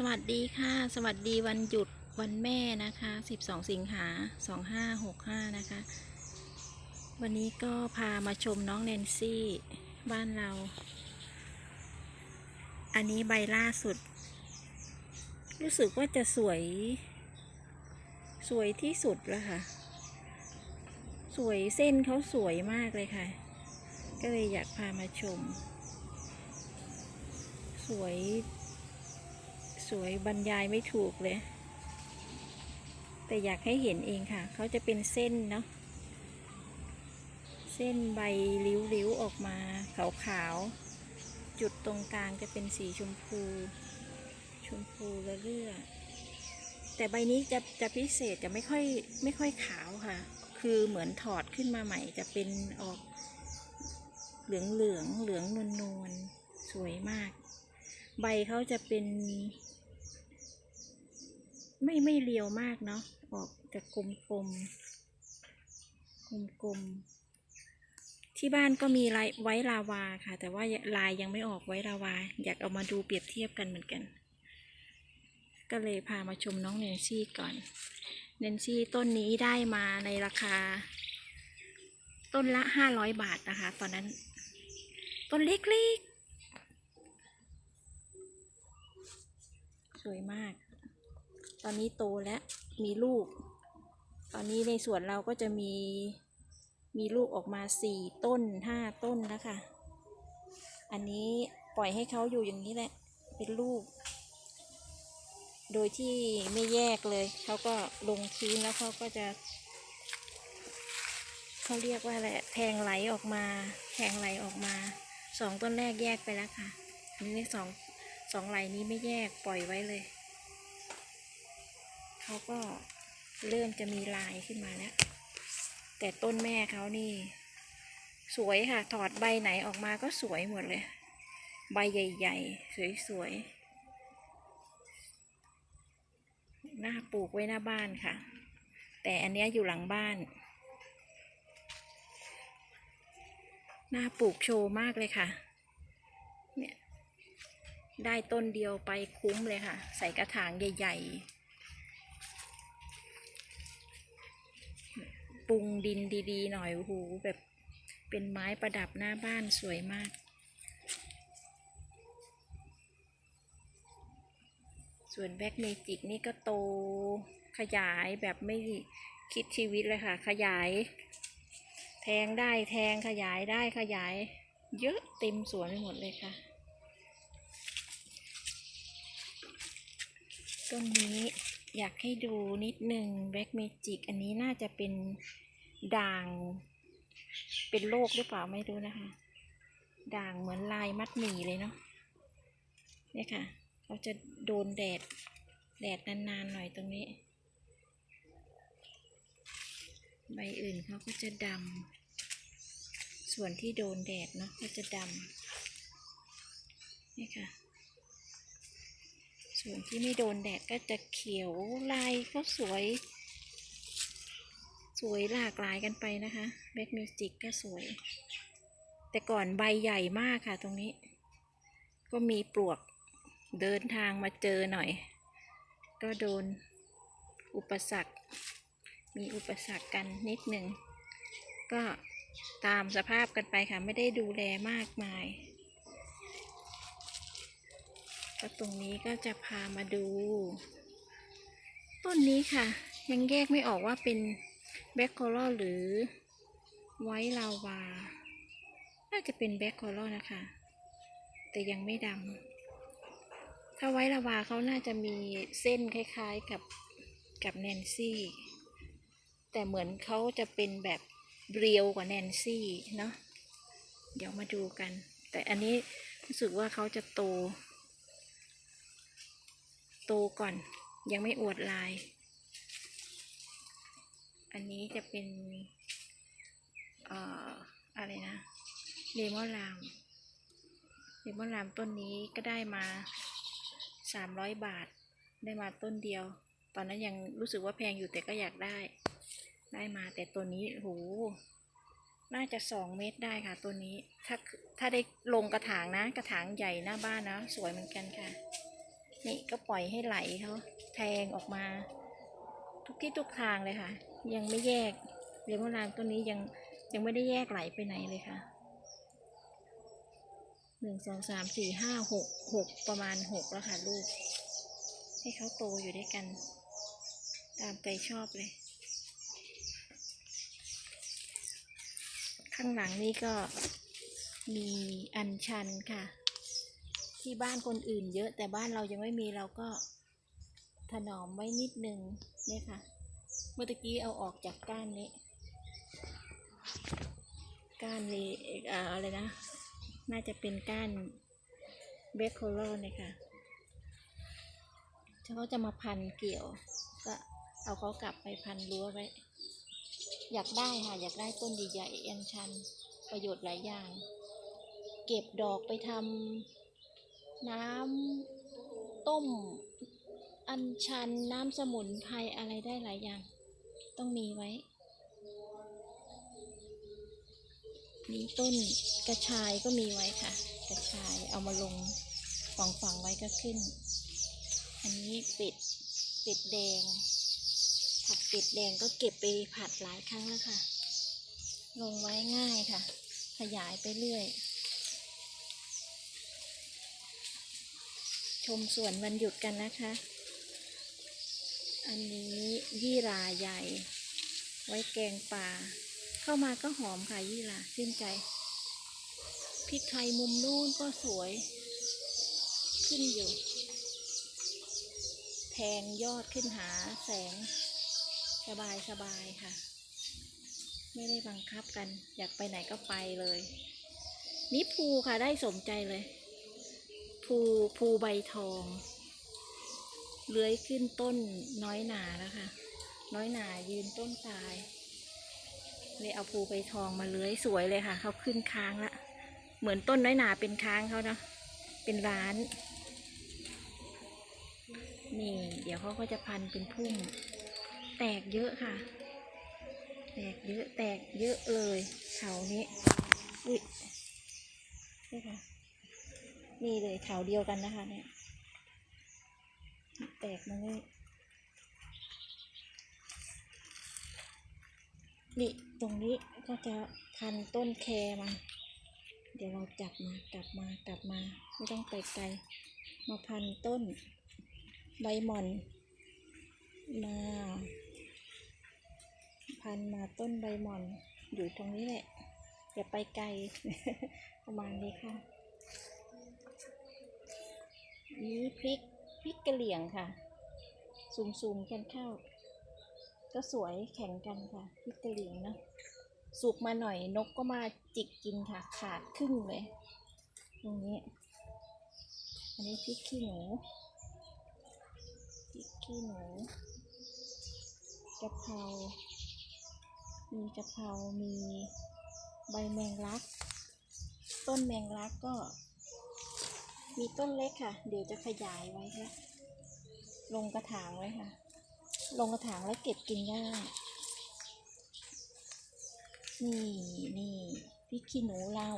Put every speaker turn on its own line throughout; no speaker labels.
สวัสดีค่ะ สวัสดีวันหยุดวันแม่นะคะ 12 สิงหา 2565 นะคะ วันนี้ก็พามาชมน้องแนนซี่บ้านเรา อันนี้ใบล่าสุด รู้สึกว่าจะสวย สวยที่สุดแล้วค่ะ สวยเส้นเขาสวยมากเลยค่ะ ก็เลยอยากพามาชม สวย สวยบรรยายไม่ถูกเลย แต่อยากให้เห็นเองค่ะ เขาจะเป็นเส้นเนาะ เส้นใบริ้วๆออกมาขาวๆ จุดตรงกลางจะเป็นสีชมพู ชมพูละเลือแต่ใบนี้จะจะพิเศษจะไม่ค่อยไม่ค่อยขาวค่ะ คือเหมือนถอดขึ้นมาใหม่จะเป็นออก เหลืองเหลืองๆเหลืองนวลนวลๆสวยมาก ใบเขาจะเป็น ไม่ไม่เรียวมากเนาะออกจะกลมกลมกลมกลมที่บ้านก็มีลายไว้ลาวาค่ะ แต่ว่าลายยังไม่ออกไว้ลาวา อยากเอามาดูเปรียบเทียบกันเหมือนกัน ก็เลยพามาชมน้องเนนซี่ก่อนเนนซี่ต้นนี้ได้มาในราคา ต้นละห้าร้อยบาทนะคะ ตอนนั้น ต้นเล็กๆ สวยมาก อนนี้โตแล้วมีลูก ตอนนี้ในสวนเราก็จะมีมีลูกออกมาสี่ต้นห้าต้นแล้วค่ะ อันนี้ปล่อยให้เขาอยู่อย่างนี้แหละ เป็นลูก โดยที่ไม่แยกเลย เขาก็ลงพื้นแล้วเขาก็จะ เขาเรียกว่าอะไรอะแทงไหลออกมา แทงไหลออกมา สองต้นแรกแยกไปแล้วค่ะ อันนี้สองสองไหลนี้ไม่แยกปล่อยไว้เลย เขาก็เริ่มจะมีลายขึ้นมาแล้ว แต่ต้นแม่เขานี่ สวยค่ะ ถอดใบไหนออกมาก็สวยหมดเลย ใบใหญ่ ๆ สวยๆน่าปลูกไว้หน้าบ้านค่ะ แต่อันเนี้ยอยู่หลังบ้านน่าปลูกโชว์มากเลยค่ะ เนี่ย ได้ต้นเดียวไปคุ้มเลยค่ะ ใส่กระถางใหญ่ ๆ ปรุงดินดีๆ หน่อยโอ้โหแบบเป็นไม้ประดับหน้าบ้านสวยมากส่วนแบ็กเมจิกนี่ก็โตขยายแบบไม่คิดชีวิตเลยค่ะ ขยาย แทงได้แทงขยายได้ขยาย เยอะเต็มสวนไปหมดเลยค่ะ ต้นนี้ อยากให้ดูนิดหนึ่งแบ็กเมจิกอันนี้น่าจะเป็นด่าง เป็นโรคหรือเปล่าไม่รู้นะคะ ด่างเหมือนลายมัดหมี่เลยเนาะเนี่ยค่ะเขาจะโดนแดด แดดนานๆหน่อยตรงนี้ ใบอื่นเขาก็จะดำส่วนที่โดนแดดเนาะก็จะดำนี่ค่ะ ส่วนที่ไม่โดนแดดก็จะเขียวลายก็สวย สวยหลากหลายกันไปนะคะแบ็กมิวสิกก็สวย แต่ก่อนใบใหญ่มากค่ะ ตรงนี้ ก็มีปลวกเดินทางมาเจอหน่อย ก็โดนอุปสรรค มีอุปสรรคกันนิดหนึ่ง ก็ตามสภาพกันไปค่ะ ไม่ได้ดูแลมากมาย ก็ตรงนี้ก็จะพามาดู ต้นนี้ค่ะ ยังแยกไม่ออกว่าเป็นแบ็คโคลหรือไวท์ลาวา น่าจะเป็นแบ็คโคลนะคะ แต่ยังไม่ดำถ้าไวท์ลาวาเขาน่าจะมีเส้นคล้าย ๆกับกับแนนซี่ แต่เหมือนเขาจะเป็นแบบเรียวกว่าแนนซี่เนาะเดี๋ยวมาดูกัน แต่อันนี้รู้สึกว่าเขาจะโต โตก่อน ยังไม่อวดลาย อันนี้จะเป็นเอ่ออะไรนะเลมอนรามเลมอนรามต้นนี้ก็ได้มาสามร้อยบาท ได้มาต้นเดียว ตอนนั้นยังรู้สึกว่าแพงอยู่แต่ก็อยากได้ ได้มาแต่ตัวนี้โหน่าจะสองเมตรได้ค่ะตัวนี้ ถ้าถ้าได้ลงกระถางนะ กระถางใหญ่หน้าบ้านนะ สวยเหมือนกันค่ะ นี่ก็ปล่อยให้ไหลเขาแทงออกมา ทุกที่ทุกทางเลยค่ะ ยังไม่แยกเรียกว่ารางต้นนี้ยังยังไม่ได้แยกไหลไปไหนเลยค่ะหนึ่งสองสามสี่ห้าหกหกประมาณหกแล้วค่ะลูก ให้เขาโตอยู่ด้วยกัน ตามใจชอบเลย ข้างหลังนี่ก็มีอัญชันค่ะ ที่บ้านคนอื่นเยอะ แต่บ้านเรายังไม่มีเราก็ถนอมไว้นิดนึงเนี่ยค่ะ เมื่อกี้เอาออกจากก้านนี้ ก้านเลยอ่ออะไรนะ น่าจะเป็นก้านเบคโคโลเนี่ยค่ะเขาจะมาพันเกี่ยว ก็เอาเขากลับไปพันรั้วไว้ อยากได้ค่ะ อยากได้ต้นใหญ่ๆอัญชัน ประโยชน์หลายอย่าง เก็บดอกไปทำ น้ำต้ม อัญชัน น้ำสมุนไพรอะไรได้หลายอย่าง ต้องมีไว้ มีต้นกระชายก็มีไว้ค่ะ กระชายเอามาลงฝังฝังไว้ก็ขึ้น อันนี้เป็ดเป็ดแดง ผัดเป็ดแดงก็เก็บไปผัดหลายครั้งแล้วค่ะ ลงไว้ง่ายค่ะ ขยายไปเรื่อย ชมสวนวันหยุดกันนะคะ อันนี้ยี่หราใหญ่ ไว้แกงป่า เข้ามาก็หอมค่ะยี่หราชื่นใจพริกไทยมุมนู้นก็สวย ขึ้นอยู่ แทงยอดขึ้นหาแสง สบายสบายค่ะ ไม่ได้บังคับกัน อยากไปไหนก็ไปเลยนี่ภูค่ะได้สมใจเลย ภูภูใบทอง เลื้อยขึ้นต้นน้อยหนาแล้วค่ะ น้อยหนายืนต้นตายเลยเอาภูใบทองมาเลื้อยสวยเลยค่ะเขาขึ้นค้างละเหมือนต้นน้อยหนาเป็นค้างเขาเนาะเป็นร้าน นี่ เดี๋ยวเขาก็จะพันเป็นพุ่ม แตกเยอะค่ะ แตกเยอะแตกเยอะเลยเถานี้อุ้ยนี่ค่ะ นี่เลยเถาเดียวกันนะคะ เนี่ย แตกมาเลยนี่ตรงนี้ก็จะพันต้นแคมา เดี๋ยวเราจับมากลับมากลับมา ไม่ต้องไปไกล มาพันต้นใบหม่อน มา พันมาต้นใบหม่อน อยู่ตรงนี้แหละ อย่าไปไกล ประมาณนี้ค่ะ นี่พริกพริกกะเหลี่ยงค่ะซูมๆกันเข้า ก็สวยแข่งกันค่ะพริกกะเหลี่ยงเนอะสุกมาหน่อยนกก็มาจิกกินค่ะ ขาดครึ่งเลย ตรงนี้ อันนี้พริกขี้หนูพริกขี้หนูกะเพรา มีกะเพรา มีใบแมงลัก ต้นแมงลักก็ มีต้นเล็กค่ะ เดี๋ยวจะขยายไว้ค่ะ ลงกระถางไว้ค่ะ ลงกระถางแล้วเก็บกินได้นี่นี่พริกขี้หนูเรา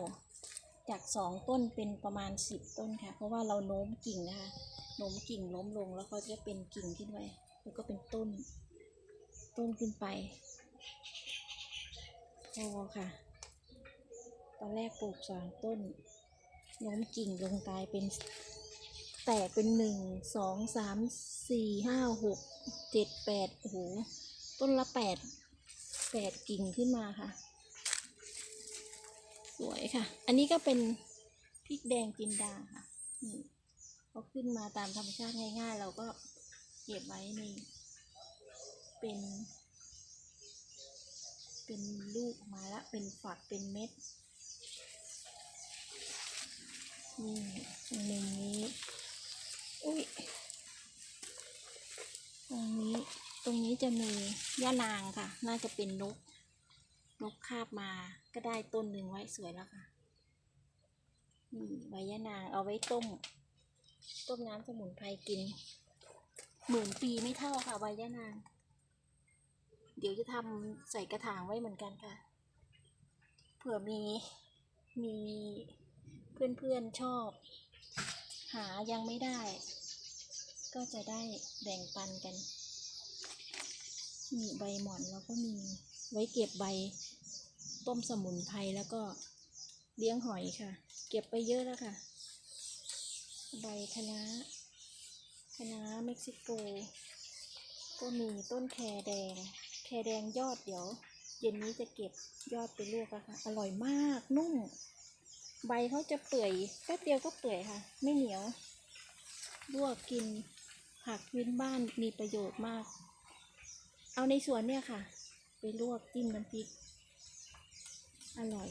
จากสองต้นเป็นประมาณสิบต้นค่ะ เพราะว่าเราโน้มกิ่งนะคะ โน้มกิ่งล้มลงแล้วก็จะเป็นกิ่งขึ้นไปแล้วก็เป็นต้น ต้นขึ้นไปพอค่ะ ตอนแรกปลูกสองต้น โน้มกิ่งลงกลายเป็น แตกเป็นหนึ่งสองสามสี่ห้าหกเจ็ดแปดโอ้โหต้นละแปดแปดกิ่งขึ้นมาค่ะ สวยค่ะ อันนี้ก็เป็นพริกแดงจินดาค่ะนี่เขาขึ้นมาตามธรรมชาติง่าย ๆ เราก็เก็บไว้ในเป็น เป็นลูกมาแล้วเป็นฝักเป็นเม็ด นี่ตรงมุมนี้ อุ้ย ตรงนี้ ตรงนี้จะมีย่านางค่ะ น่าจะเป็นนก นกคาบมา ก็ได้ต้นหนึ่งไว้สวยแล้วค่ะนี่ใบย่านางเอาไว้ต้ม ต้มน้ำสมุนไพรกิน หมื่นปีไม่เท่าค่ะใบย่านาง เดี๋ยวจะทำใส่กระถางไว้เหมือนกันค่ะ เผื่อมี มี เพื่อนๆชอบ หายังไม่ได้ ก็จะได้แบ่งปันกันนี่ใบหมอนเราก็มีไว้เก็บใบ ต้มสมุนไพรแล้วก็เลี้ยงหอยค่ะ เก็บไปเยอะแล้วค่ะ ใบคะน้าคะน้าเม็กซิโก ก็มีต้นแครแดง แครแดงยอดเดี๋ยว เย็นนี้จะเก็บยอดไปลวกอะค่ะอร่อยมากนุ่ม ใบเขาจะเปื่อยแป๊บเดียวก็เปื่อยค่ะ ไม่เหนียวลวกกิน ผักพื้นบ้านมีประโยชน์มาก เอาในสวนเนี่ยค่ะ ไปลวกจิ้มน้ำพริก อร่อย